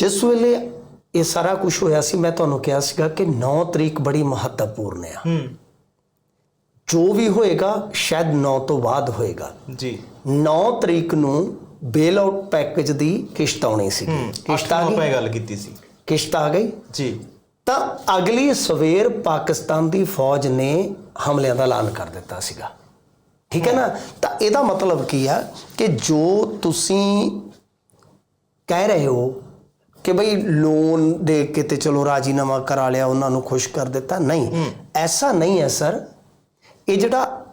ਜਿਸ ਵੇਲੇ ਇਹ ਸਾਰਾ ਕੁਝ ਹੋਇਆ ਸੀ ਮੈਂ ਤੁਹਾਨੂੰ ਕਿਹਾ ਸੀਗਾ ਕਿ 9 ਤਰੀਕ ਬੜੀ ਮਹੱਤਵਪੂਰਨ ਆ। ਹੂੰ। ਜੋ ਵੀ ਹੋਏਗਾ ਸ਼ਾਇਦ 9 ਤੋਂ ਬਾਅਦ ਹੋਏਗਾ। ਜੀ। 9 ਤਰੀਕ ਨੂੰ ਬੇਲ ਆਊਟ ਪੈਕੇਜ ਦੀ ਕਿਸ਼ਤ ਆਉਣੀ ਸੀ ਕਿਸ਼ਤ ਆ ਗਈ। ਗੱਲ ਕੀਤੀ ਸੀ। ਕਿਸ਼ਤ ਆ ਗਈ। ਜੀ। ਤਾਂ ਅਗਲੀ ਸਵੇਰ ਪਾਕਿਸਤਾਨ ਦੀ ਫੌਜ ਨੇ ਹਮਲਿਆਂ ਦਾ ਐਲਾਨ ਕਰ ਦਿੱਤਾ ਸੀਗਾ। ਠੀਕ ਹੈ ਨਾ? ਤਾਂ ਇਹਦਾ ਮਤਲਬ ਕੀ ਆ ਕਿ ਜੋ ਤੁਸੀਂ ਕਹਿ ਰਹੇ ਹੋ ਕਿ ਬਈ ਲੋਨ ਦੇ ਕੇ ਤੇ ਚਲੋ ਰਾਜੀਨਾਮਾ ਕਰਾ ਲਿਆ ਉਹਨਾਂ ਨੂੰ ਖੁਸ਼ ਕਰ ਦਿੱਤਾ। ਨਹੀਂ ਐਸਾ ਨਹੀਂ ਹੈ ਸਰ। ਇਹ ਜਿਹੜਾ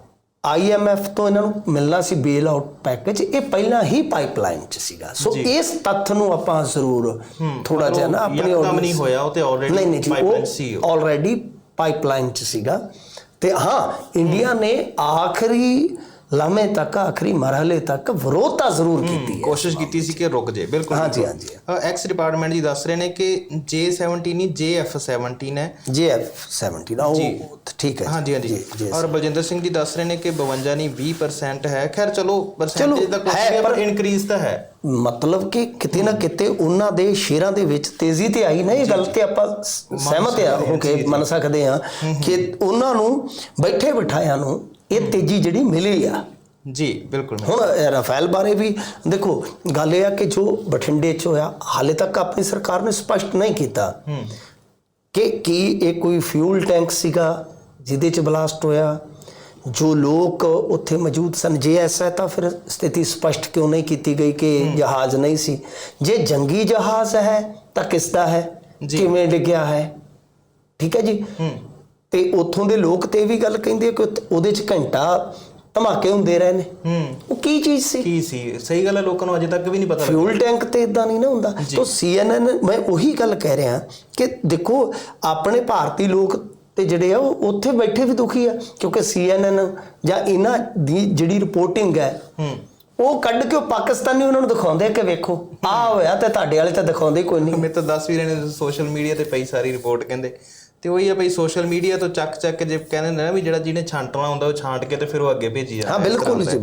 IMF ਤੋਂ ਇਹਨਾਂ ਨੂੰ ਮਿਲਣਾ ਸੀ ਬੇਲ ਆਊਟ ਪੈਕੇਜ ਇਹ ਪਹਿਲਾਂ ਹੀ ਪਾਈਪਲਾਈਨ 'ਚ ਸੀਗਾ। ਸੋ। ਇਸ ਤੱਥ ਨੂੰ ਆਪਾਂ ਜ਼ਰੂਰ ਥੋੜਾ ਜਿਹਾ ਨਾ ਆਪਣੀ ਯਕਦਮ ਨਹੀਂ ਹੋਇਆ ਉਹ ਤੇ ਆਲਰੇਡੀ ਪਾਈਪਲਾਈਨ ਸੀ। ਆਲਰੇਡੀ ਪਾਈਪਲਾਈਨ 'ਚ ਸੀਗਾ। ਤੇ ਹਾਂ ਇੰਡੀਆ ਨੇ ਆਖਰੀ ਲਮੇ ਤੱਕ ਆਖਰੀ ਮਰਹਲੇ ਤੱਕ ਵਿਰੋਧਤਾ ਜ਼ਰੂਰ ਕੀਤੀ ਹੈ ਕੋਸ਼ਿਸ਼ ਕੀਤੀ ਸੀ ਕਿ ਰੁਕ ਜੇ ਬਿਲਕੁਲ ਹਾਂਜੀ, ਹਾਂਜੀ। ਐਕਸ ਡਿਪਾਰਟਮੈਂਟ ਜੀ ਦੱਸ ਰਹੇ ਨੇ ਕਿ J17 ਨਹੀਂ JF17 ਹੈ। ਜੇਐਫ 17 ਦਾ ਜੀ। ਉਹ ਠੀਕ ਹੈ ਹਾਂਜੀ ਹਾਂਜੀ। ਔਰ ਬਲਜਿੰਦਰ ਸਿੰਘ ਜੀ ਦੱਸ ਰਹੇ ਨੇ ਕਿ 52 ਨਹੀਂ 20% ਹੈ। ਖੈਰ ਚਲੋ ਪਰਸੈਂਟੇਜ ਦਾ ਕੁਝ ਹੈ, ਪਰ- ਇਨਕਰੀਜ਼ ਤਾਂ ਹੈ। ਮਤਲਬ ਕਿ ਕਿਤੇ ਨਾ ਕਿਤੇ ਉਹਨਾਂ ਦੇ ਸ਼ੇਅਰਾਂ ਦੇ ਵਿੱਚ ਤੇਜ਼ੀ ਤੇ ਆਈ ਨਾ ਇਹ ਗੱਲ ਤੇ ਆਪਾਂ ਸਹਿਮਤ ਆ ਹਾਂ, ਕੇ। ਮੰਨ ਸਕਦੇ ਆ ਕਿ ਉਹਨਾਂ ਨੂੰ ਬੈਠੇ ਬਿਠਾਇਆਂ ਨੂੰ ਇਹ ਤੇਜ਼ੀ ਜਿਹੜੀ ਮਿਲੀ ਆ। ਜੀ ਬਿਲਕੁਲ। ਹੁਣ ਰਾਫੇਲ ਬਾਰੇ ਵੀ ਦੇਖੋ ਗੱਲ ਇਹ ਆ ਕਿ ਜੋ ਬਠਿੰਡੇ 'ਚ ਹੋਇਆ ਹਾਲੇ ਤੱਕ ਆਪਣੀ ਸਰਕਾਰ ਨੇ ਸਪਸ਼ਟ ਨਹੀਂ ਕੀਤਾ ਕਿ ਕੀ ਇਹ ਕੋਈ ਫਿਊਲ ਟੈਂਕ ਸੀਗਾ ਜਿਹਦੇ 'ਚ ਬਲਾਸਟ ਹੋਇਆ ਜੋ ਲੋਕ ਉੱਥੇ ਮੌਜੂਦ ਸਨ ਜੇ ਐਸਾ ਹੈ ਤਾਂ ਫਿਰ ਸਥਿਤੀ ਸਪਸ਼ਟ ਕਿਉਂ ਨਹੀਂ ਕੀਤੀ ਗਈ ਕਿ ਜਹਾਜ਼ ਨਹੀਂ ਸੀ? ਜੇ ਜੰਗੀ ਜਹਾਜ਼ ਹੈ ਤਾਂ ਕਿਸ ਦਾ ਹੈ। ਕਿਵੇਂ ਡਿੱਗਿਆ ਹੈ? ਠੀਕ ਹੈ ਜੀ? ਤੇ ਉੱਥੋਂ ਦੇ ਲੋਕ ਤੇ ਵੀ ਗੱਲ ਕਹਿੰਦੇ ਕਿ ਉਹਦੇ 'ਚ ਘੰਟਾ ਧਮਾਕੇ ਹੁੰਦੇ ਰਹੇ ਨੇ। ਹੂੰ। ਉਹ ਕੀ ਚੀਜ਼ ਸੀ? ਕੀ ਸੀ? ਸਹੀ ਗੱਲ ਹੈ ਲੋਕਾਂ ਨੂੰ ਅਜੇ ਤੱਕ ਵੀ ਨਹੀਂ ਪਤਾ ਫਿਊਲ ਟੈਂਕ ਤੇ ਇਦਾਂ ਨਹੀਂ ਨਾ ਹੁੰਦਾ। ਤਾਂ CNN ਮੈਂ ਉਹੀ ਗੱਲ ਕਹਿ ਰਿਹਾ ਕਿ ਦੇਖੋ ਆਪਣੇ ਭਾਰਤੀ ਲੋਕ ਤੇ ਜਿਹੜੇ ਆ ਉਹ ਉੱਥੇ ਬੈਠੇ ਵੀ ਦੁਖੀ ਆ ਕਿਉਂਕਿ CNN ਜਾਂ ਇਹਨਾਂ ਦੀ ਜਿਹੜੀ ਰਿਪੋਰਟਿੰਗ ਹੈ ਉਹ ਕੱਢ ਕੇ ਉਹ ਪਾਕਿਸਤਾਨੀ ਉਹਨਾਂ ਨੂੰ ਦਿਖਾਉਂਦੇ ਆ ਕਿ ਵੇਖੋ ਆ ਹੋਇਆ ਤੇ ਤੁਹਾਡੇ ਵਾਲੇ ਤਾਂ ਦਿਖਾਉਂਦੇ ਕੋਈ ਨਹੀਂ। ਮੈਂ ਤਾਂ ਦੱਸ ਵੀ ਰਹੇ ਨੇ ਸੋਸ਼ਲ ਮੀਡੀਆ ਤੇ ਪਈ ਸਾਰੀ ਰਿਪੋਰਟ ਕਹਿੰਦੇ। ਤੇ ਉਹੀ ਆ ਬਈ ਸੋਸ਼ਲ ਮੀਡੀਆ ਤੋਂ ਚੱਕ ਚੱਕ ਜੇ ਕਹਿੰਦੇ ਨੇ ਨਾ ਵੀ ਜਿਹੜਾ ਜਿਹਨੇ ਛਾਂਟਣਾ ਹੁੰਦਾ ਉਹ ਛਾਂਟ ਕੇ ਤੇ ਫਿਰ ਉਹ ਅੱਗੇ ਭੇਜੀ ਜਾਂਦਾ ਹਾਂ ਬਿਲਕੁਲ ਜੀ।